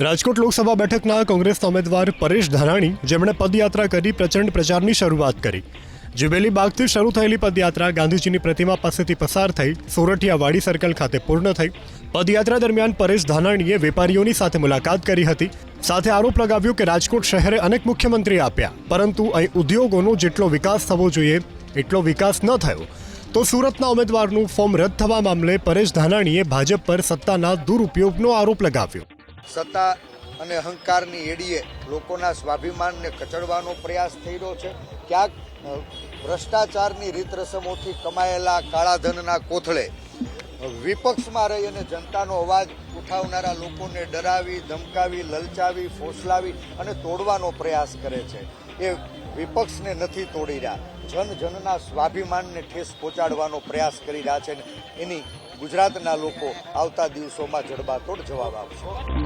રાજકોટ લોકસભા બેઠકના કોંગ્રેસના ઉમેદવાર પરેશ ધાનાણી જેમણે પદયાત્રા કરી પ્રચંડ પ્રચારની શરૂઆત કરી. જુબેલી બાગથી શરૂ થયેલી પદયાત્રા ગાંધીજીની પ્રતિમા પાસેથી પસાર થઈ સોરઠિયા વાડી સર્કલ ખાતે પૂર્ણ થઈ. પદયાત્રા દરમિયાન પરેશ ધાનાણીએ વેપારીઓની સાથે મુલાકાત કરી હતી. સાથે આરોપ લગાવ્યો કે રાજકોટ શહેરે અનેક મુખ્યમંત્રી આપ્યા, પરંતુ અહીં ઉદ્યોગોનો જેટલો વિકાસ થવો જોઈએ, એટલો વિકાસ ન થયો. તો સુરતના ઉમેદવારનું ફોર્મ રદ થવા મામલે પરેશ ધાનાણીએ ભાજપ પર સત્તાના દુરુપયોગનો આરોપ લગાવ્યો. સત્તા અને અહંકારની એડીએ લોકોના સ્વાભિમાનને કચડવાનો પ્રયાસ થઈ રહ્યો છે. ક્યાંક ભ્રષ્ટાચારની રીત રસમોથી કમાયેલા કાળાધનના કોથળે વિપક્ષમાં રહી અને જનતાનો અવાજ ઉઠાવનારા લોકોને ડરાવી, ધમકાવી, લલચાવી, ફોસલાવી અને તોડવાનો પ્રયાસ કરે છે. એ વિપક્ષને નથી તોડી રહ્યા. જન જનના સ્વાભિમાનને ઠેસ પહોંચાડવાનો પ્રયાસ કરી રહ્યા છે એની ગુજરાતના લોકો આવતા દિવસોમાં જડબાતોડ જવાબ આપશે.